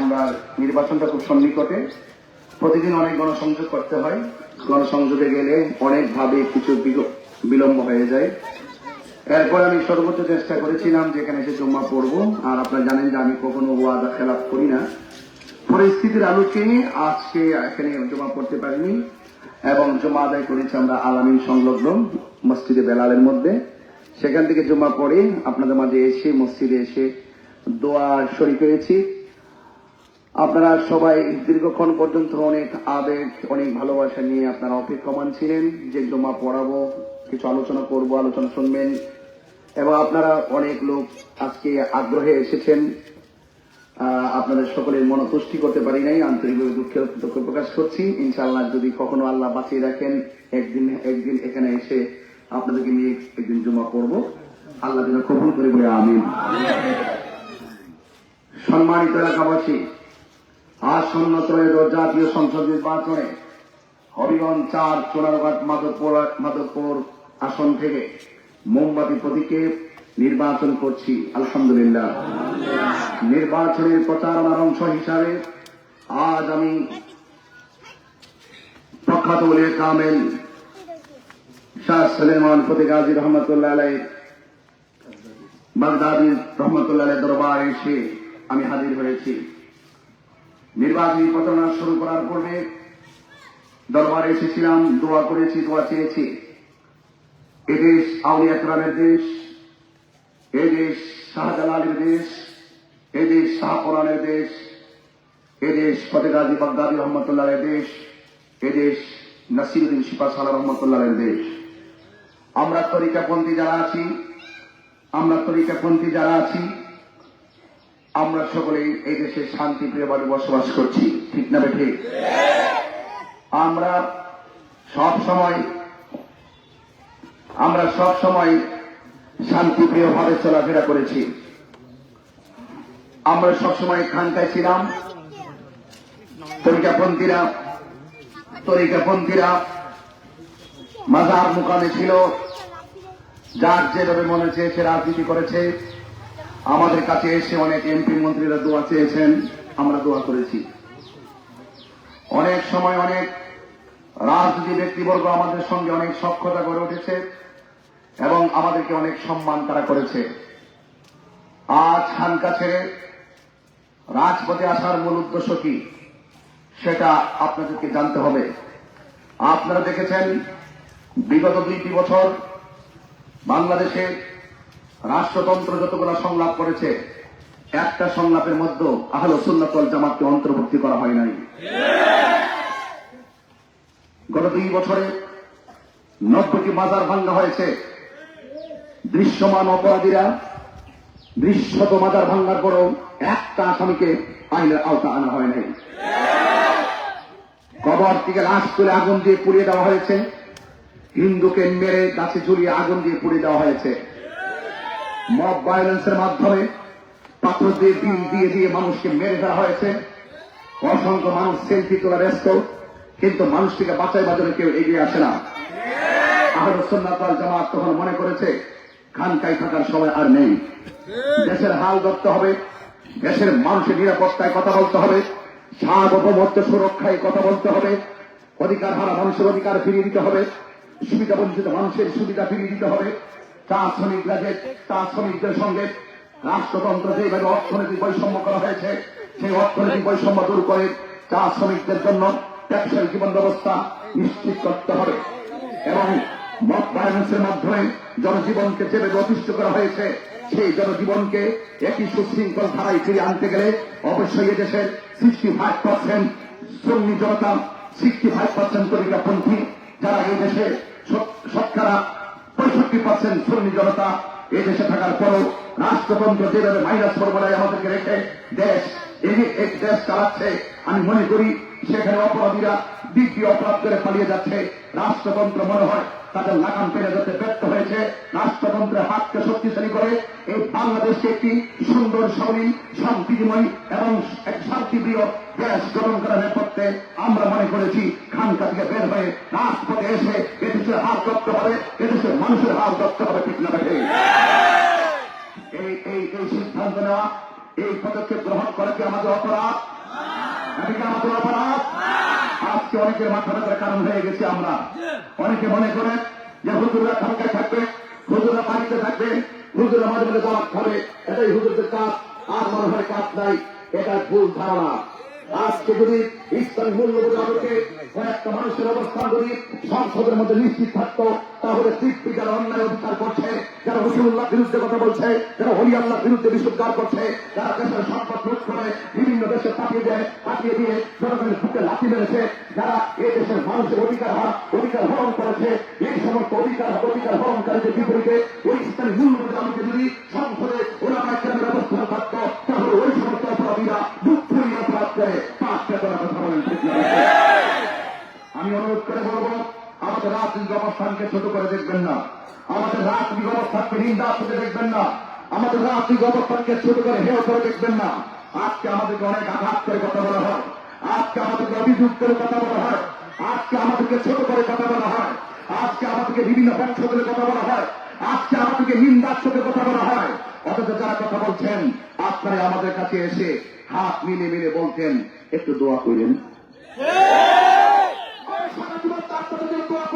আমরা নির্বাচনটা খুব সন্নিকটে। প্রতিদিন অনেক গণসংযোগ করতে হয়। গণসংযোগে গেলে অনেকভাবে কিছু বিলম্ব হয়ে যায়। এরপর আমি সর্বোচ্চ চেষ্টা করেছিলাম যে এখানে এসে জমা পড়ব। আর আপনারা জানেন যে আমি কখনো ওয়াদা খেলাপ করি না। পরিস্থিতির আলোকে আজকে এখানে জমা পড়তে পারিনি এবং জমা আদায় করেছি আমরা আলামিন সংলগ্ন মসজিদে বেলালের মধ্যে। সেখান থেকে জমা পড়ে আপনাদের মাঝে এসে মসজিদে এসে দোয়া শরীর হয়েছি আপনারা সবাই দীর্ঘক্ষণ পর্যন্ত অনেক আবেগ, অনেক ভালোবাসা নিয়ে আপনারা অপেক্ষমান ছিলেন। যে জমা পড়াবো, কিছু আলোচনা করব, আলোচনা শুনবেন। এবং আপনারা অনেক লোক আজকে আগ্রহে এসেছেন। আপনাদের সকলের মনতুষ্টি করতে পারি নাই, আন্তরিকভাবে দুঃখের দুঃখ প্রকাশ করছি। ইনশাআল্লাহ যদি কখনো আল্লাহ বাঁচিয়ে রাখেন, একদিন একদিন এখানে এসে আপনাদেরকে নিয়ে একদিন জমা করব আল্লাহ যেন কবুল করে বলে, আমিন। সম্মানিত এলাকাবাসী আসন্ন ত্রয়োদশ জাতীয় সংসদ নির্বাচনে হবিগঞ্জ চার চোরারঘাট মাধবপুর মাধবপুর আসন থেকে মোমবাতি প্রতীকে নির্বাচন করছি, আলহামদুলিল্লাহ। নির্বাচনের প্রচারণার অংশ হিসাবে আজ আমি প্রখ্যাত উলিয়া কামেল, শাহ সুলেমান ফতে গাজী রহমতুল্লাহ আলাই বাগদাদি রহমতুল্লাহ দরবার এসে আমি হাজির হয়েছি। নির্বাচনী প্রচারণা শুরু করার পূর্বে দরবারে এসেছিলাম, দোয়া করেছি, দোয়া চেয়েছি। এদেশ আউলিয়া একরামের দেশ এদেশ শাহজালালের দেশ এদেশ শাহপুরানের দেশ এদেশ ফতেগাজী বাগদাদি রহমতুল্লাহের দেশ এদেশ নাসিরুদ্দিন শিপা সালা রহমতুল্লাহের দেশ। আমরা তরিকাপন্থী যারা আছি, আমরা তরিকাপন্থী যারা আছি আমরা সকলে এই দেশে শান্তিপ্রিয়ভাবে বসবাস করছি। ঠিক না ঠিক আমরা সব সময় আমরা সব সময় শান্তিপ্রিয়ভাবে চলাফেরা করেছি। আমরা সবসময় খানকায় ছিলাম। তরিকাপন্থীরা তরিকাপন্থীরা মাজার মুকামে ছিল। যার যেভাবে মনে চেয়েছে, রাজনীতি করেছে। আমাদের কাছে এসে অনেক এমপি মন্ত্রীরা দোয়া চেয়েছেন, আমরা দোয়া করেছি। অনেক সময় অনেক রাজনীতি ব্যক্তিবর্গ আমাদের সঙ্গে অনেক সক্ষতা গড়ে উঠেছে এবং আমাদেরকে অনেক সম্মান তারা করেছে। আজ খানকা ছেড়ে রাজপথে আসার মূল উদ্দেশ্য কি, সেটা আপনাদেরকে জানতে হবে। আপনারা দেখেছেন, বিগত দুইটি বছর বাংলাদেশে রাষ্ট্রতন্ত্র যতগুলো সংলাপ করেছে, একটা সংলাপের মধ্যে আহল সুন্নাতল জামাতকে অন্তর্ভুক্তি করা হয় নাই। গত দুই বছরে নব্বইটি বাজার ভাঙ্গা হয়েছে। দৃশ্যমান অপরাধীরা দৃশ্যত মাজার ভাঙ্গার পরও একটা আসামিকে আইনের আওতা আনা হয় নাই। কবর থেকে লাশ তুলে আগুন দিয়ে পুড়িয়ে দেওয়া হয়েছে। হিন্দুকে মেরে গাছে ঝুলিয়ে আগুন দিয়ে পুড়িয়ে দেওয়া হয়েছে। মব ভায়োলেন্সের মাধ্যমে পাথর দিয়ে বিল দিয়ে দিয়ে মানুষকে মেরে ফেলা হয়েছে। অসংখ্য মানুষ সেলফি তোলা ব্যস্ত, কিন্তু মানুষটিকে বাঁচাই বাজারে কেউ এগিয়ে আসে না। আহর সন্ন্যাতাল জামাত তখন মনে করেছে খানকাই থাকার সময় আর নেই। দেশের হাল ধরতে হবে, দেশের মানুষের নিরাপত্তায় কথা বলতে হবে, সার্বভৌমত্ব সুরক্ষায় কথা বলতে হবে, অধিকার হারা মানুষের অধিকার ফিরিয়ে দিতে হবে, সুবিধা বঞ্চিত মানুষের সুবিধা ফিরিয়ে দিতে হবে। চা শ্রমিকরা যে চা শ্রমিকদের সঙ্গে রাষ্ট্রতন্ত্র যেভাবে অর্থনৈতিক বৈষম্য করা হয়েছে, সেই অর্থনৈতিক বৈষম্য দূর করে চা শ্রমিকদের জন্য ব্যবসায়িক জীবন ব্যবস্থা নিশ্চিত করতে হবে। এবং মত ভায়োলেন্সের মাধ্যমে জনজীবনকে যেভাবে অতিষ্ঠ করা হয়েছে, সেই জনজীবনকে একই সুশৃঙ্খল ধারায় ফিরে আনতে গেলে অবশ্যই এদেশের সিক্সটি ফাইভ পার্সেন্ট সুন্নি জনতা সিক্সটি ফাইভ পার্সেন্ট তরিকাপন্থী যারা এই দেশে শতকরা পঁয়ষট্টি পার্সেন্ট সুন্নি জনতা এই দেশে থাকার পরও রাষ্ট্রতন্ত্র যেভাবে ভাইরাস সর্বদাই আমাদেরকে রেখে দেশ এই এক দেশ চালাচ্ছে, আমি মনে করি সেখানে অপরাধীরা দিব্যি অপরাধ করে পালিয়ে যাচ্ছে। রাষ্ট্রতন্ত্র মনে হয় তাদের লাগাম পেরে যেতে ব্যর্থ হয়েছে। রাষ্ট্রতন্ত্রের হাতকে শক্তিশালী করে এই বাংলাদেশকে একটি সুন্দর সবলী শান্তিময় এবং শান্তিপ্রিয় দেশ গঠন করার নেপথ্যে আমরা মনে করেছি। খানকা থেকে বের হয়ে রাজপথে এসে এদেশের হাত ধরতে হবে, এদেশের মানুষের হাত ধরতে হবে, ঠিক না দেখে এই এই এই সিদ্ধান্ত নেওয়া, এই পদক্ষেপ গ্রহণ করা কি আমাদের অপরাধ? আমাদের অপরাধ? আজকে অনেকের মাথা ব্যথার কারণ হয়ে গেছে আমরা। অনেকে মনে করে যে হুজুররা ক্ষমতায় থাকবে, হুজুররা বাড়িতে থাকবে, হুজুররা মাঝে মাঝে দাওয়াত খাবে এটাই হুজুরদের কাজ, আর মনে হয় কাজ নাই, এটা ভুল ধারণা। আজকে যদি ইসলামী মূল্যবোধ আলোকে কয়েকটা মানুষের অবস্থান যদি সংসদের মধ্যে নিশ্চিত থাকতো, তাহলে যারা অন্যায় অধিকার করছে যারা রসুল্লাহ বিরুদ্ধে কথা বলছে, যারা হলি আল্লাহ বিরুদ্ধে বিশুদ্ধার করছে, যারা দেশের সম্পদ লুট করে বিভিন্ন দেশে পাঠিয়ে দেয়, পাঠিয়ে দিয়ে জনগণের বুকে লাঠি মেরেছে, যারা এই দেশের মানুষের অধিকার অধিকার হরণ করেছে, এই সমস্ত অধিকার অধিকার হরণকারীদের বিপরীতে ওই ইসলামী মূল্যবোধ আলোকে যদি সংসদে ওলামা কেরামের অবস্থান থাকতো, তাহলে ওই সমস্ত অপরাধীরা দুঃখ অপরাধ করে পাঁচ পেতরা কথা বলেন আমি অনুরোধ করে বলব, আমাদের রাজনৈতিক অবস্থানকে ছোট করে দেখবেন না। আমাদের রাজনৈতিক অবস্থানকে নিন্দা করে দেখবেন না। আমাদের রাজনৈতিক অবস্থানকে ছোট করে হেয় করে দেখবেন না। আজকে আমাদেরকে অনেক আঘাত করে কথা বলা হয়। আজকে আমাদেরকে অভিযোগ করে কথা বলা হয়। আজকে আমাদেরকে ছোট করে কথা বলা হয়। আজকে আমাদেরকে বিভিন্ন বংশ করে কথা বলা হয়। আজকে আমাদেরকে নিন্দার চোখে কথা বলা হয়। অথচ যারা কথা বলছেন আপনারা আমাদের কাছে এসে হাত মিলে মিলে বলতেন একটু দোয়া করেন। দোয়া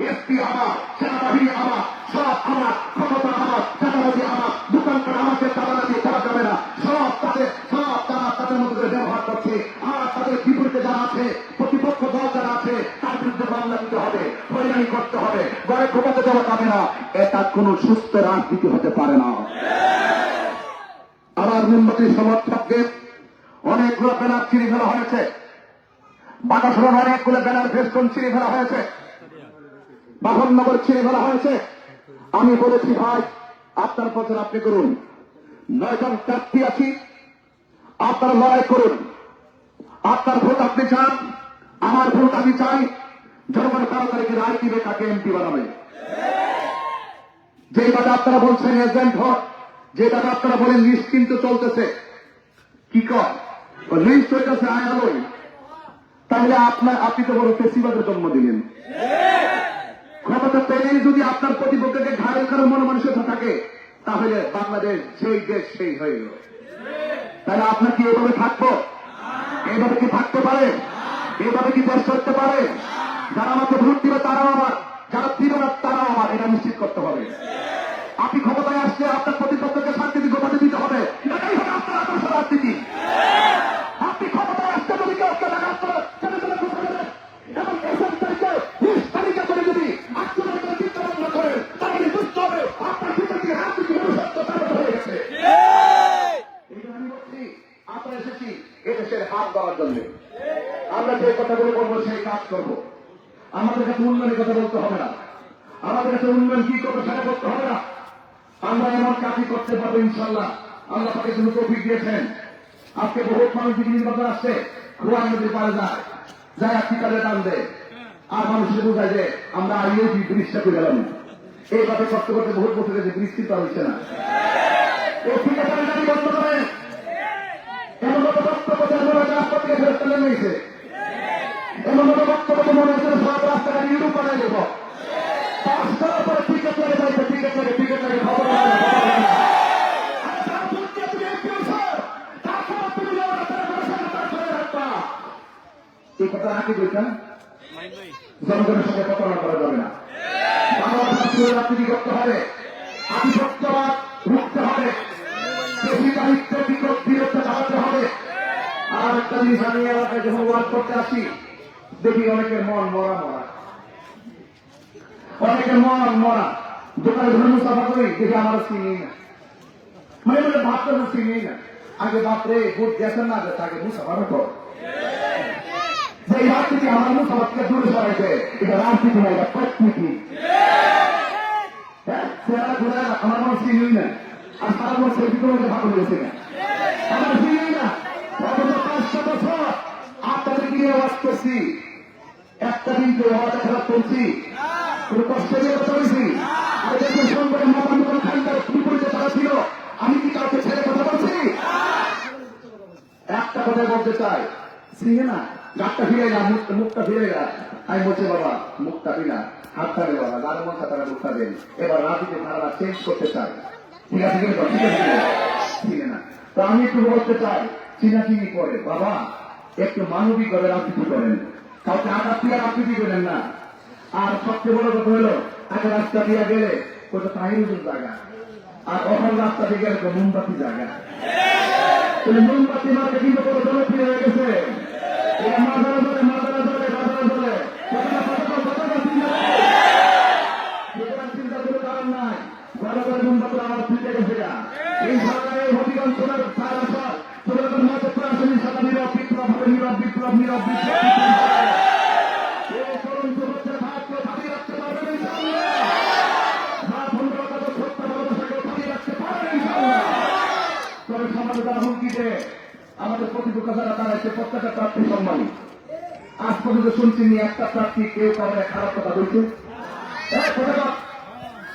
এসপি আমার, সেনাবাহিনী আমার, সব আমার, ক্ষমতা আমার চাঁদাবাজি আমার, দোকানপাট আমাকে চাঁদাবাজি করা যাবে না। সব তাদের, সব তারা তাদের মধ্যে করে ব্যবহার করছে, আর তাদের বিপরীতে যারা আছে, প্রতিপক্ষ দল যারা আছে, তার বিরুদ্ধে মামলা দিতে হবে, হয়রানি করতে হবে, ঘরে ঘুমাতে দেওয়া যাবে না। এটা কোন সুস্থ রাজনীতি হতে পারে না। আমার মোমবাতির সমর্থককে অনেকগুলো ব্যানার ছিঁড়ে ফেলা হয়েছে। বাতাসরণ অনেকগুলো ব্যানার ফেস্টুন ছিঁড়ে ফেলা হয়েছে। বাহননগর ছিঁড়ে ফেলা হয়েছে। আমি বলেছি, ভাই, আপনার প্রচার আপনি করুন। নয়জন প্রার্থী আছি, আপনারা লড়াই করুন। আপনার ভোট আপনি চান, আমার ভোট আমি চাই। জনগণ কারও তারিখে রায় দিবে, তাকে এমপি বানাবে। যে কথা আপনারা বলছেন, এজেন্ট ভোট, যে কথা আপনারা বলেন, নিশ্চিন্ত চলতেছে। কি কর লিস্ট হইতেছে আয় তাহলে আপনার, আপনি তো বড় ফেসিবাদের জন্ম দিলেন। ক্ষমতা পেলেই যদি আপনার প্রতিপক্ষকে ঘায়ল করার মনে মানসিকতা থাকে, তাহলে বাংলাদেশ যেই দেশ সেই হয়ে গেল। তাহলে আপনার কি এভাবে থাকব? এভাবে কি থাকতে পারে? এভাবে কি দেশ করতে পারে? যারা আমাকে ভোট দিবে তারাও আমার, যারা দিবে না তারাও আমার, এটা নিশ্চিত করতে হবে। আপনি ক্ষমতায় আসছে আপনার প্রতিপক্ষকে শান্তি গোপাতে দিতে হবে এটাই হবে আপনার আদর্শ রাজনীতি আপনি ক্ষমতায় আসতে যদি কেউ কেউ আঘাত করে সেটা যেন খুব করে দেন। এবং এসব তারিখে বিশ তারিখে করে যদি আক্রমণ করে চিন্তা ভাবনা করেন তাহলে বুঝতে হবে আপনার ভিতর থেকে রাজনীতি মনুষ্যত্ব চালিত হয়ে গেছে এই জন্য আমি বলছি আমরা এসেছি এদেশের হাত দেওয়ার জন্য আমরা যে কথাগুলো বলব সেই কাজ করব আমাদের কাছে উন্নয়নের কথা বলতে হবে না আমাদের কাছে উন্নয়ন কি করব সেটা করতে হবে না আমরা এমন কাজই করতে পারব ইনশাল্লাহ আল্লাহ তাকে শুধু তৌফিক দিয়েছেন। আজকে বহুত মানুষ দিকে নির্বাচন আসছে খোয়ার নদীর পারে যায়। যায় আজকে কাজে টান দেয়? আর মানুষকে বোঝায় যে আমরা আইও ব্রিজটা করে গেলাম। এই কথা করতে করতে বহুত বছর গেছে কিন্তু আর হচ্ছে না। এমন বক্তব্য বক্তব্য মনে হচ্ছে সব রাস্তাঘাট ইউটিউব বানাই দেবো পাঁচ করার পরে টিকিট লাগে যাইতে টিকিট লাগে টিকিট লাগে খবর লাগে না, খবর লাগে না। আরে তারা বুঝতে তুমি একটু সর। তারপর তুমি যাওয়ার রাস্তাটা করে সামনে তার করে রাখবা। এই কথা রাখি বলছেন জনগণের সঙ্গে প্রতারণা করা যাবে না বাংলা ভাষীয় রাজনীতি করতে হবে আধিপত্যবাদ রুখতে হবে বেশি দায়িত্ব বিকট বিরুদ্ধে দাঁড়াতে হবে আর একটা জিনিস আমি এলাকায় যখন ওয়ার্ক করতে আসি দেখি অনেকের মন মরা মরা। অনেকের মন মরা। দোকানে ধরে মুসাফা করি, দেখি আমার চিনি না। মানে বলে ভাবতে চিনি না। আগে বাপরে ভোট গেছেন না, আগে মুসাফাটা কর। যে রাজনীতি আমার মুসাফাতকে দূরে সরাইছে। এটা রাজনীতি না, এটা প্রকৃতি হ্যাঁ আর সারা হয়েছে না। আমার চিনি না। অথচ পাঁচশো আপনাদের একটা দিন তো হওয়াটা খারাপ করছি কোনো কষ্ট আমি কি কাউকে ছেড়ে কথা বলছি? একটা কথা বলতে চাই। সিংহে না, মুখটা বাবা মুখটা বাবা এবার করতে আমি একটু বলতে চাই করে বাবা, একটু মানবিক ভাবে রাজনীতি করেন। কাউকে আঘাত দিয়ে রাজনীতি করেন না? আর সবচেয়ে বড় কথা হলো, আগে রাস্তা দিয়ে গেলে ওটা তাহিরুজুর জায়গা। আর অপর রাস্তা দিয়ে গেলে মোমবাতি জায়গা। মোমবাতি মার্কে কিন্তু কোনো জনপ্রিয় হয়ে গেছে। মাদারা ধরে গেছে এই হুমকিতে আমাদের প্রতিপক্ষ যারা দাঁড়াচ্ছে প্রত্যেকটা প্রার্থী সম্মানী। আজ পর্যন্ত শুনছি নি একটা প্রার্থী কেউ কাউকে খারাপ কথা বলছে।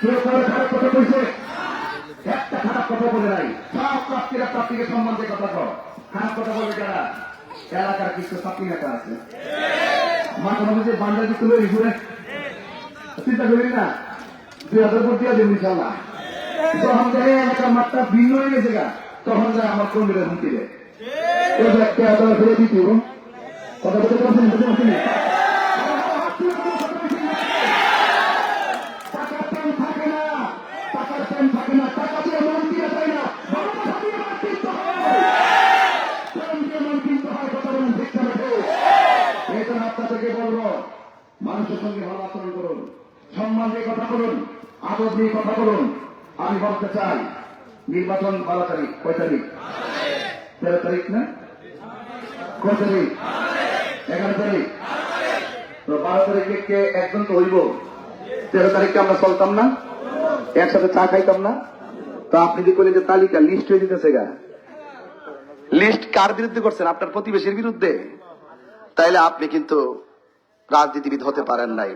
কেউ কাউকে খারাপ কথা বলছে। একটা খারাপ কথা বলে নাই। সব প্রার্থীরা প্রার্থীকে সম্মান দিয়ে কথা কর খারাপ কথা বলে যারা? এলাকার কিছু সাপি নেতা আছে। মাঝে মাঝে বান্ডা দিতে লই ঘুরে। চিন্তা করি না, দুই হাজার ভোট দিয়া দেবেন ইনশাল্লাহ। যায় এলাকার মাত্রা ভিন্ন হয়ে গেছে গা। তখন যায় আমার কর্মীরা হুমকি দেয় ওই যে ফিরে দিতে কথা বলতে পারছেন বুঝতে মানুষের সঙ্গে ভালো আচরণ করুন। সম্মান দিয়ে কথা বলুন আদর দিয়ে কথা বলুন। আমি বলতে চাই নির্বাচন বারো তারিখ, কয় তারিখ? তেরো তারিখ না? কয় তারিখ? এগারো তারিখ। তো বারো তারিখে কে একজন তো হইব। তেরো তারিখে আমরা চলতাম না, একসাথে চা খাইতাম না। তো আপনি যে করলেন যে তালিকা লিস্ট হয়ে দিতেছে গা। লিস্ট কার বিরুদ্ধে করছেন? আপনার প্রতিবেশীর বিরুদ্ধে? তাইলে আপনি কিন্তু রাজনীতিবিদ হতে পারেন নাই।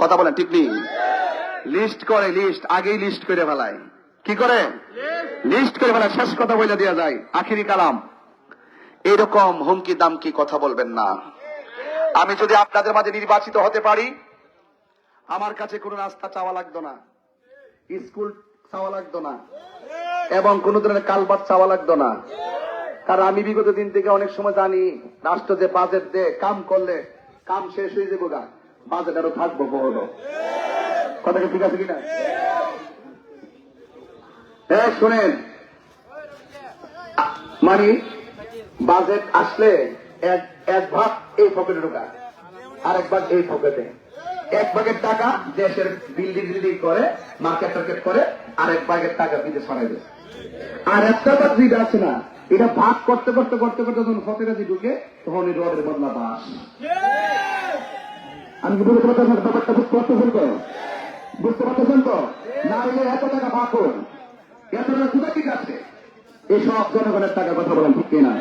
কথা বলেন নেই? লিস্ট করে লিস্ট, আগেই লিস্ট করে ফেলায়। কি করে? লিস্ট করে ফেলায় শেষ কথা বলে দেওয়া যায়। আখিরি কালাম। এরকম হুমকি দামকি কথা বলবেন না। আমি যদি আপনাদের মাঝে নির্বাচিত হতে পারি, আমার কাছে কোনো রাস্তা চাওয়া লাগতো না। স্কুল চাওয়া লাগতো না। এবং কোন ধরনের কালবাট চাওয়া লাগতো না। কারণ আমি বিগত দিন থেকে অনেক সময় জানি, রাষ্ট্র যে বাজেট দেয়, কাম করলে কাম শেষ হয়ে যাব গা। বাজেট আরও থাকব বড় কথা ঠিক আছে কিনা? হ্যাঁ শোনেন। মানে বাজেট আসলে এক এক ভাগ এই পকেটে ঢোকায়, আর এক ভাগ এই পকেটে এক ভাগের টাকা দেশের বিল্ডিং বিল্ডিং করে মার্কেট টার্কেট করে, আর এক ভাগের টাকা বিদেশ ছড়াই দেয়। আর একটা ভাগ যেটা আছে না, এটা ভাগ করতে করতে করতে করতে যখন ফতেরাজি ঢুকে, তখন এই রডের বদলা বাস। আমি কি বুঝতে পারতেছেন ব্যাপারটা? বুঝতে পারতেছেন তো? বুঝতে পারতেছেন তো? না হলে এত টাকা ভাগ করুন। কোথা এসব জনগণের টাকা কথা বলেন ঠিক কিনা?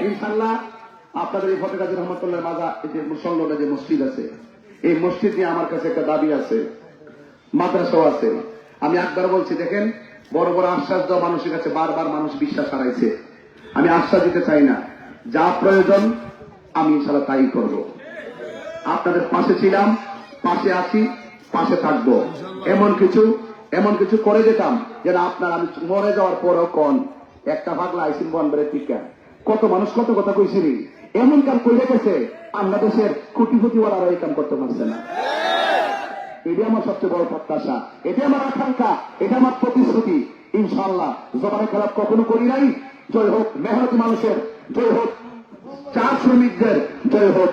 ইনশাল্লাহ আপনাদের এই ফতেকাজী রহমতুল্লাহ মাজা এই যে যে মসজিদ আছে এই মসজিদ নিয়ে আমার কাছে একটা দাবি আছে মাদ্রাসাও আছে। আমি একবার বলছি দেখেন বড় বড় আশ্বাস দেওয়া মানুষের কাছে বারবার মানুষ বিশ্বাস হারাইছে। আমি আশ্বাস দিতে চাই না। যা প্রয়োজন আমি ইনশাল্লাহ তাই করব। আপনাদের পাশে ছিলাম পাশে আছি পাশে থাকব। এমন কিছু এমন কিছু করে যেতাম যেন আপনার আমি মরে যাওয়ার পরও কন একটা ভাগলা আইসিন বনবের টিকা। কত মানুষ কত কথা কইছিলি এমন কাম করে গেছে আমরা দেশের কোটিপতিওয়ালারা এই কাম করতে পারছে না। এটাই আমার সবচেয়ে বড় প্রত্যাশা। এটাই আমার আকাঙ্ক্ষা এটা আমার প্রতিশ্রুতি। ইনশাল্লাহ জবানের খারাপ কখনো করি নাই। জয় হোক মেহনতি মানুষের, জয় হোক চা শ্রমিকদের, জয় হোক।